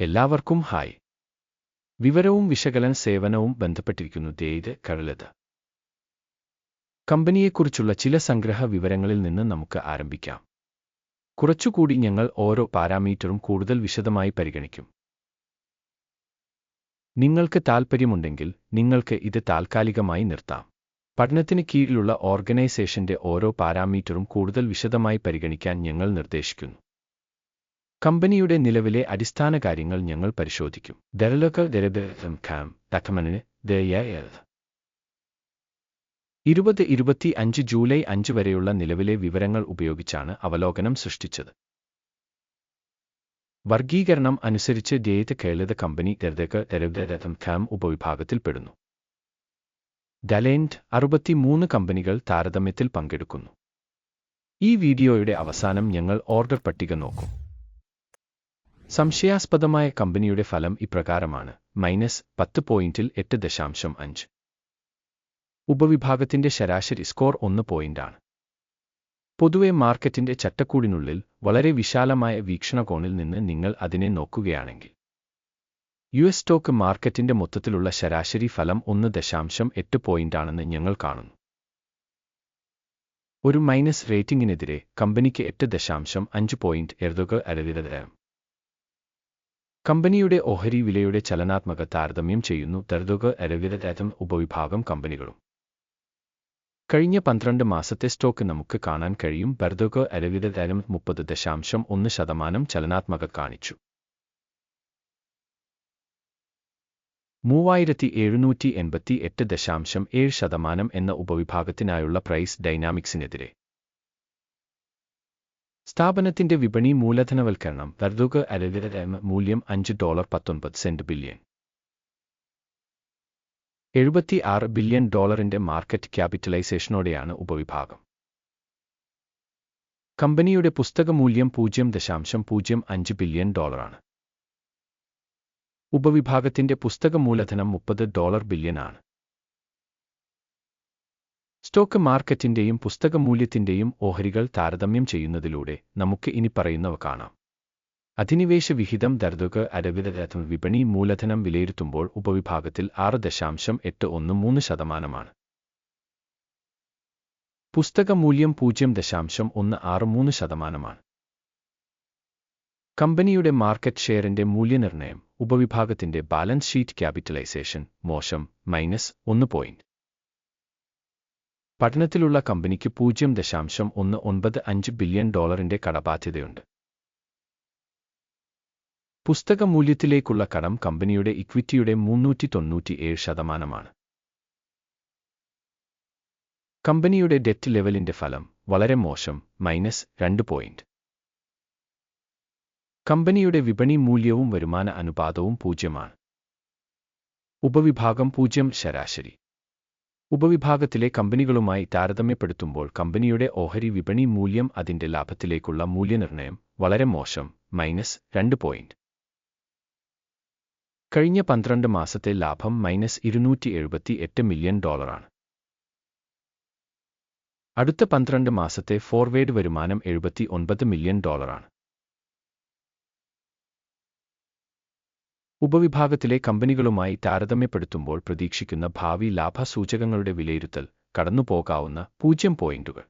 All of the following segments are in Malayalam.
എല്ലാവർക്കും ഹായ്. വിവരവും വിശകലന സേവനവും ബന്ധപ്പെട്ടിരിക്കുന്നു ദേത് കഴലത് കമ്പനിയെക്കുറിച്ചുള്ള ചില സംഗ്രഹ വിവരങ്ങളിൽ നിന്ന് നമുക്ക് ആരംഭിക്കാം. കുറച്ചുകൂടി ഞങ്ങൾ ഓരോ പാരാമീറ്ററും കൂടുതൽ വിശദമായി പരിഗണിക്കും. നിങ്ങൾക്ക് താൽപ്പര്യമുണ്ടെങ്കിൽ നിങ്ങൾക്ക് ഇത് താൽക്കാലികമായി നിർത്താം. പഠനത്തിന് കീഴിലുള്ള ഓർഗനൈസേഷന്റെ ഓരോ പാരാമീറ്ററും കൂടുതൽ വിശദമായി പരിഗണിക്കാൻ ഞങ്ങൾ നിർദ്ദേശിക്കുന്നു. കമ്പനിയുടെ നിലവിലെ അടിസ്ഥാന കാര്യങ്ങൾ ഞങ്ങൾ പരിശോധിക്കും. ദരലക ദരബം ഇരുപത് ഇരുപത്തി അഞ്ച് ജൂലൈ അഞ്ച് വരെയുള്ള നിലവിലെ വിവരങ്ങൾ ഉപയോഗിച്ചാണ് അവലോകനം സൃഷ്ടിച്ചത്. വർഗീകരണം അനുസരിച്ച് ദേത് കേളിത കമ്പനി ദർദക ദരബം ഖാം ഉപവിഭാഗത്തിൽപ്പെടുന്നു ഡലേൻഡ് അറുപത്തിമൂന്ന് കമ്പനികൾ താരതമ്യത്തിൽ പങ്കെടുക്കുന്നു. ഈ വീഡിയോയുടെ അവസാനം ഞങ്ങൾ ഓർഡർ പട്ടിക നോക്കും. സംശയാസ്പദമായ കമ്പനിയുടെ ഫലം ഇപ്രകാരമാണ്. മൈനസ് പത്ത് പോയിന്റിൽ എട്ട് ദശാംശം അഞ്ച്. ഉപവിഭാഗത്തിന്റെ ശരാശരി സ്കോർ ഒന്ന് പോയിന്റാണ്. പൊതുവെ മാർക്കറ്റിന്റെ ചട്ടക്കൂടിനുള്ളിൽ വളരെ വിശാലമായ വീക്ഷണകോണിൽ നിന്ന് നിങ്ങൾ അതിനെ നോക്കുകയാണെങ്കിൽ. യു എസ് സ്റ്റോക്ക് മാർക്കറ്റിന്റെ മൊത്തത്തിലുള്ള ശരാശരി ഫലം ഒന്ന് ദശാംശം എട്ട് പോയിന്റാണെന്ന് ഞങ്ങൾ കാണുന്നു. ഒരു മൈനസ് റേറ്റിംഗിനെതിരെ കമ്പനിക്ക് എട്ട് ദശാംശം അഞ്ച് പോയിന്റ് എഴുതുക അരവിതരം കമ്പനിയുടെ ഓഹരി വിലയുടെ ചലനാത്മക താരതമ്യം ചെയ്യുന്നു തെർദുക അരവിതരം ഉപവിഭാഗം കമ്പനികളും. കഴിഞ്ഞ പന്ത്രണ്ട് മാസത്തെ സ്റ്റോക്ക് നമുക്ക് കാണാൻ കഴിയും. ബർദുക അരവിതരം മുപ്പത് ദശാംശം ഒന്ന് ശതമാനം ചലനാത്മക കാണിച്ചു. മൂവായിരത്തി എഴുന്നൂറ്റി എൺപത്തി എട്ട് ദശാംശം ഏഴ് ശതമാനം എന്ന ഉപവിഭാഗത്തിനായുള്ള പ്രൈസ് ഡൈനാമിക്സിനെതിരെ. സ്ഥാപനത്തിന്റെ വിപണി മൂലധനവൽക്കരണം വെർദുക അരവിതരം മൂല്യം അഞ്ച് ഡോളർ പത്തൊൻപത് സെന്റ് ബില്യൺ. എഴുപത്തി ആറ് ബില്യൺ ഡോളറിന്റെ മാർക്കറ്റ് ക്യാപിറ്റലൈസേഷനോടെയാണ് ഉപവിഭാഗം. കമ്പനിയുടെ പുസ്തക മൂല്യം പൂജ്യം ദശാംശം പൂജ്യം അഞ്ച് ബില്യൺ ഡോളറാണ്. ഉപവിഭാഗത്തിന്റെ പുസ്തക മൂലധനം മുപ്പത് ഡോളർ ബില്യനാണ് സ്റ്റോക്ക് മാർക്കറ്റിന്റെയും പുസ്തക മൂല്യത്തിന്റെയും ഓഹരികൾ താരതമ്യം ചെയ്യുന്നതിലൂടെ നമുക്ക് ഇനി പറയുന്നവ കാണാം. അധിനിവേശ വിഹിതം ദർദുക അരവിതരത്വം വിപണി മൂലധനം വിലയിരുത്തുമ്പോൾ ഉപവിഭാഗത്തിൽ ആറ് ദശാംശം എട്ട് ഒന്ന് മൂന്ന് ശതമാനമാണ്. പുസ്തക മൂല്യം പൂജ്യം ദശാംശം ഒന്ന് ആറ് മൂന്ന് ശതമാനമാണ്. കമ്പനിയുടെ മാർക്കറ്റ് ഷെയറിന്റെ മൂല്യനിർണയം ഉപവിഭാഗത്തിന്റെ ബാലൻസ് ഷീറ്റ് ക്യാപിറ്റലൈസേഷൻ മോശം മൈനസ് ഒന്ന് പോയിന്റ്. പഠനത്തിലുള്ള കമ്പനിക്ക് പൂജ്യം ദശാംശം ഒന്ന് ഒൻപത് അഞ്ച് ബില്യൺ ഡോളറിന്റെ കടബാധ്യതയുണ്ട്. പുസ്തക മൂല്യത്തിലേക്കുള്ള കടം കമ്പനിയുടെ ഇക്വിറ്റിയുടെ മുന്നൂറ്റി തൊണ്ണൂറ്റിയേഴ് ശതമാനമാണ്. കമ്പനിയുടെ ഡെറ്റ് ലെവലിന്റെ ഫലം വളരെ മോശം മൈനസ് രണ്ട് പോയിന്റ്. കമ്പനിയുടെ വിപണി മൂല്യവും വരുമാന അനുപാതവും പൂജ്യമാണ്. ഉപവിഭാഗം പൂജ്യം ശരാശരി. ഉപവിഭാഗത്തിലെ കമ്പനികളുമായി താരതമ്യപ്പെടുത്തുമ്പോൾ കമ്പനിയുടെ ഓഹരി വിപണി മൂല്യം അതിന്റെ ലാഭത്തിലേക്കുള്ള മൂല്യനിർണയം വളരെ മോശം മൈനസ് രണ്ട് പോയിന്റ്. കഴിഞ്ഞ പന്ത്രണ്ട് മാസത്തെ ലാഭം മൈനസ് ഇരുന്നൂറ്റി എഴുപത്തി എട്ട് മില്യൺ ഡോളറാണ്. അടുത്ത പന്ത്രണ്ട് മാസത്തെ ഫോർവേഡ് വരുമാനം എഴുപത്തി ഒൻപത് മില്യൺ ഡോളറാണ്. ഉപവിഭാഗത്തിലെ കമ്പനികളുമായി താരതമ്യപ്പെടുത്തുമ്പോൾ പ്രതീക്ഷിക്കുന്ന ഭാവി ലാഭസൂചകങ്ങളുടെ വിലയിരുത്തൽ കടന്നുപോകാവുന്ന പൂജ്യം പോയിന്റുകൾ.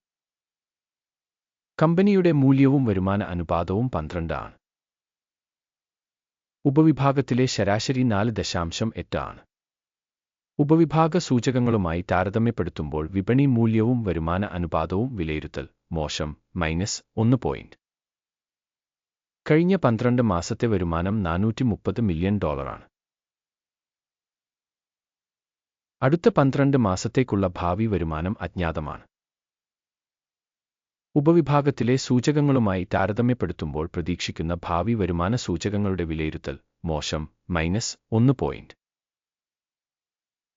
കമ്പനിയുടെ മൂല്യവും വരുമാന അനുപാതവും പന്ത്രണ്ട് ആണ്. ഉപവിഭാഗത്തിലെ ശരാശരി നാല് ദശാംശം എട്ട് ആണ്. ഉപവിഭാഗ സൂചകങ്ങളുമായി താരതമ്യപ്പെടുത്തുമ്പോൾ വിപണി മൂല്യവും വരുമാന അനുപാതവും വിലയിരുത്തൽ മോശം മൈനസ് ഒന്ന് പോയിന്റ്. കഴിഞ്ഞ പന്ത്രണ്ട് മാസത്തെ വരുമാനം നാനൂറ്റി മുപ്പത് മില്യൺ ഡോളറാണ്. അടുത്ത പന്ത്രണ്ട് മാസത്തേക്കുള്ള ഭാവി വരുമാനം അജ്ഞാതമാണ്. ഉപവിഭാഗത്തിലെ സൂചകങ്ങളുമായി താരതമ്യപ്പെടുത്തുമ്പോൾ പ്രതീക്ഷിക്കുന്ന ഭാവി വരുമാന സൂചകങ്ങളുടെ വിലയിരുത്തൽ മോശം മൈനസ് ഒന്ന് പോയിന്റ്.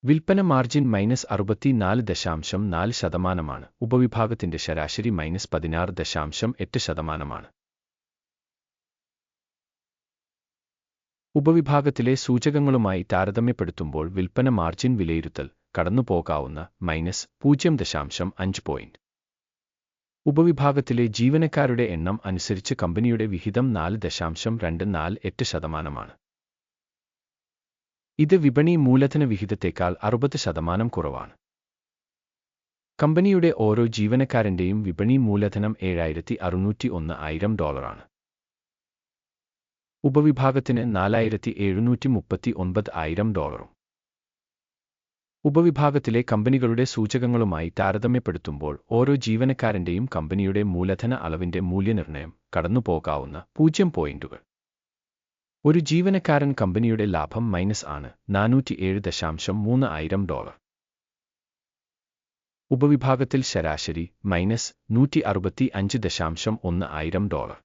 വിൽപ്പന മാർജിൻ മൈനസ് അറുപത്തിനാല് ദശാംശം നാല് ശതമാനമാണ്. ഉപവിഭാഗത്തിന്റെ ശരാശരി മൈനസ് പതിനാറ് ദശാംശം എട്ട് ശതമാനമാണ്. ഉപവിഭാഗത്തിലെ സൂചകങ്ങളുമായി താരതമ്യപ്പെടുത്തുമ്പോൾ വിൽപ്പന മാർജിൻ വിലയിരുത്തൽ കടന്നുപോകാവുന്ന മൈനസ് പൂജ്യം ദശാംശം അഞ്ച് പോയിന്റ്. ഉപവിഭാഗത്തിലെ ജീവനക്കാരുടെ എണ്ണം അനുസരിച്ച് കമ്പനിയുടെ വിഹിതം നാല് ദശാംശം രണ്ട് നാല് എട്ട് ശതമാനമാണ്. ഇത് വിപണി മൂലധന വിഹിതത്തേക്കാൾ അറുപത് ശതമാനം കുറവാണ്. കമ്പനിയുടെ ഓരോ ജീവനക്കാരന്റെയും വിപണി മൂലധനം ഏഴായിരത്തി അറുന്നൂറ്റി ഒന്ന് ആയിരം ഡോളറാണ്. ഉപവിഭാഗത്തിന് നാലായിരത്തി എഴുന്നൂറ്റി മുപ്പത്തി ഒൻപത് ആയിരം ഡോളറും. ഉപവിഭാഗത്തിലെ കമ്പനികളുടെ സൂചകങ്ങളുമായി താരതമ്യപ്പെടുത്തുമ്പോൾ ഓരോ ജീവനക്കാരന്റെയും കമ്പനിയുടെ മൂലധന അളവിന്റെ മൂല്യനിർണയം കടന്നുപോകാവുന്ന പൂജ്യം പോയിന്റുകൾ. ഒരു ജീവനക്കാരൻ കമ്പനിയുടെ ലാഭം മൈനസ് ആണ് നാനൂറ്റിയേഴ് ദശാംശം മൂന്ന് ആയിരം ഡോളർ. ഉപവിഭാഗത്തിൽ ശരാശരി മൈനസ് നൂറ്റി അറുപത്തി അഞ്ച് ദശാംശം ഒന്ന് ആയിരം ഡോളർ.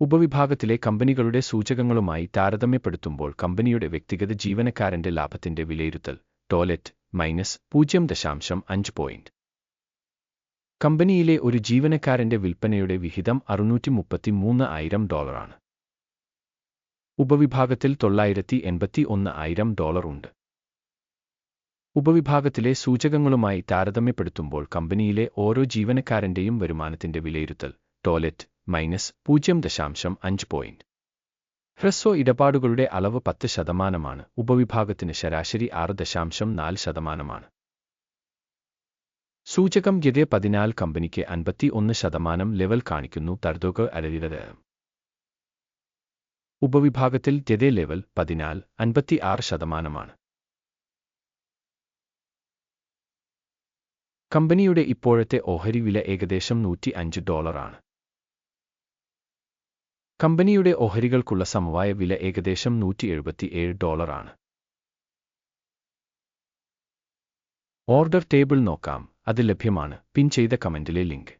ഉപവിഭാഗത്തിലെ കമ്പനികളുടെ സൂചകങ്ങളുമായി താരതമ്യപ്പെടുത്തുമ്പോൾ കമ്പനിയുടെ വ്യക്തിഗത ജീവനക്കാരന്റെ ലാഭത്തിന്റെ വിലയിരുത്തൽ ടോയ്ലറ്റ് മൈനസ് പൂജ്യം ദശാംശം അഞ്ച് പോയിന്റ്. കമ്പനിയിലെ ഒരു ജീവനക്കാരന്റെ വിൽപ്പനയുടെ വിഹിതം അറുന്നൂറ്റി മുപ്പത്തി മൂന്ന് ആയിരം ഡോളറാണ്. ഉപവിഭാഗത്തിൽ തൊള്ളായിരത്തി എൺപത്തി ഒന്ന് ആയിരം ഡോളർ ഉണ്ട്. ഉപവിഭാഗത്തിലെ സൂചകങ്ങളുമായി താരതമ്യപ്പെടുത്തുമ്പോൾ കമ്പനിയിലെ ഓരോ ജീവനക്കാരന്റെയും വരുമാനത്തിന്റെ വിലയിരുത്തൽ ടോയ്ലറ്റ് മൈനസ് പൂജ്യം ദശാംശം അഞ്ച് പോയിന്റ് ഹ്രസ്വ ഇടപാടുകളുടെ അളവ് പത്ത് ശതമാനമാണ്. ഉപവിഭാഗത്തിന് ശരാശരി ആറ് ദശാംശം നാല് ശതമാനമാണ്. സൂചകം ഗതി പതിനാല് കമ്പനിക്ക് അൻപത്തി ഒന്ന് ശതമാനം ലെവൽ കാണിക്കുന്നു. തർദോക അരവിരത് ഉപവിഭാഗത്തിൽ ഗതെ ലെവൽ പതിനാല് അൻപത്തി ആറ് ശതമാനമാണ്. കമ്പനിയുടെ ഇപ്പോഴത്തെ ഓഹരി വില ഏകദേശം നൂറ്റി അഞ്ച് ഡോളറാണ്. കമ്പനിയുടെ ഓഹരികൾക്കുള്ള സമവായ വില ഏകദേശം നൂറ്റി എഴുപത്തിയേഴ് ഡോളറാണ്. ഓർഡർ ടേബിൾ നോക്കാം. അത് ലഭ്യമാണ്. പിൻ ചെയ്ത കമന്റിലെ ലിങ്ക്.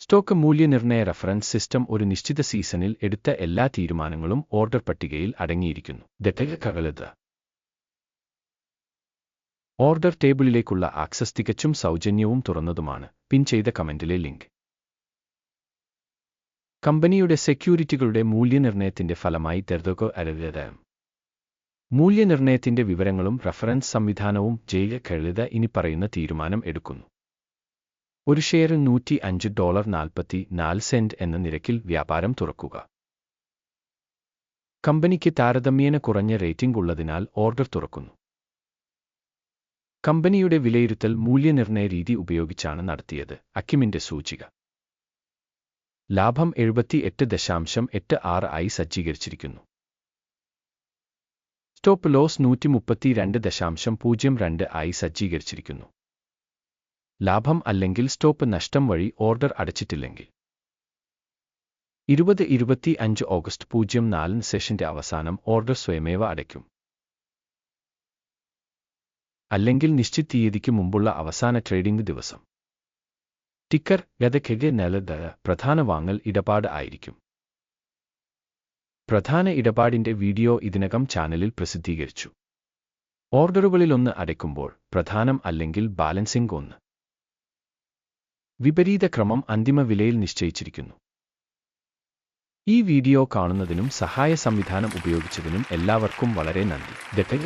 സ്റ്റോക്ക് മൂല്യനിർണയ റഫറൻസ് സിസ്റ്റം ഒരു നിശ്ചിത സീസണിൽ എടുത്ത എല്ലാ തീരുമാനങ്ങളും ഓർഡർ പട്ടികയിൽ അടങ്ങിയിരിക്കുന്നു. ദത്തകകളത് ഓർഡർ ടേബിളിലേക്കുള്ള ആക്സസ് തികച്ചും സൗജന്യവും തുറന്നതുമാണ്. പിൻ ചെയ്ത കമന്റിലെ ലിങ്ക്. കമ്പനിയുടെ സെക്യൂരിറ്റികളുടെ മൂല്യനിർണയത്തിന്റെ ഫലമായി തെർദോകോ അരവിത മൂല്യനിർണയത്തിന്റെ വിവരങ്ങളും റഫറൻസ് സംവിധാനവും ജയില കഴുത ഇനി പറയുന്ന തീരുമാനം എടുക്കുന്നു. ഒരു ഷെയർ നൂറ്റി അഞ്ച് ഡോളർ നാൽപ്പത്തി നാല് സെന്റ് എന്ന നിരക്കിൽ വ്യാപാരം തുറക്കുക. കമ്പനിക്ക് താരതമ്യേന കുറഞ്ഞ റേറ്റിംഗ് ഉള്ളതിനാൽ ഓർഡർ തുറക്കുന്നു. കമ്പനിയുടെ വിലയിരുത്തൽ മൂല്യനിർണയ രീതി ഉപയോഗിച്ചാണ് നടത്തിയത് അക്കിമിന്റെ സൂചിക. ലാഭം എഴുപത്തി എട്ട് ദശാംശം എട്ട് ആറ് ആയി സജ്ജീകരിച്ചിരിക്കുന്നു. സ്റ്റോപ്പ് ലോസ് നൂറ്റി മുപ്പത്തി രണ്ട് ദശാംശം പൂജ്യം രണ്ട് ആയി സജ്ജീകരിച്ചിരിക്കുന്നു. ലാഭം അല്ലെങ്കിൽ സ്റ്റോപ്പ് നഷ്ടം വഴി ഓർഡർ അടച്ചിട്ടില്ലെങ്കിൽ. ഇരുപത് ഇരുപത്തി അഞ്ച് ഓഗസ്റ്റ് പൂജ്യം നാലിന് സെഷന്റെ അവസാനം ഓർഡർ സ്വയമേവ അടയ്ക്കും. അല്ലെങ്കിൽ നിശ്ചിത തീയതിക്ക് മുമ്പുള്ള അവസാന ട്രേഡിംഗ് ദിവസം. ടിക്കർ ഗതക്കെതിരെ നിലത് പ്രധാന വാങ്ങൽ ഇടപാട് ആയിരിക്കും. പ്രധാന ഇടപാടിന്റെ വീഡിയോ ഇതിനകം ചാനലിൽ പ്രസിദ്ധീകരിച്ചു. ഓർഡറുകളിലൊന്ന് അടയ്ക്കുമ്പോൾ പ്രധാനം അല്ലെങ്കിൽ ബാലൻസിംഗ് ഒന്ന്. വിപരീത ക്രമം അന്തിമ വിലയിൽ നിശ്ചയിച്ചിരിക്കുന്നു. ഈ വീഡിയോ കാണുന്നതിനും സഹായ സംവിധാനം ഉപയോഗിച്ചതിനും എല്ലാവർക്കും വളരെ നന്ദി. ദട്ടക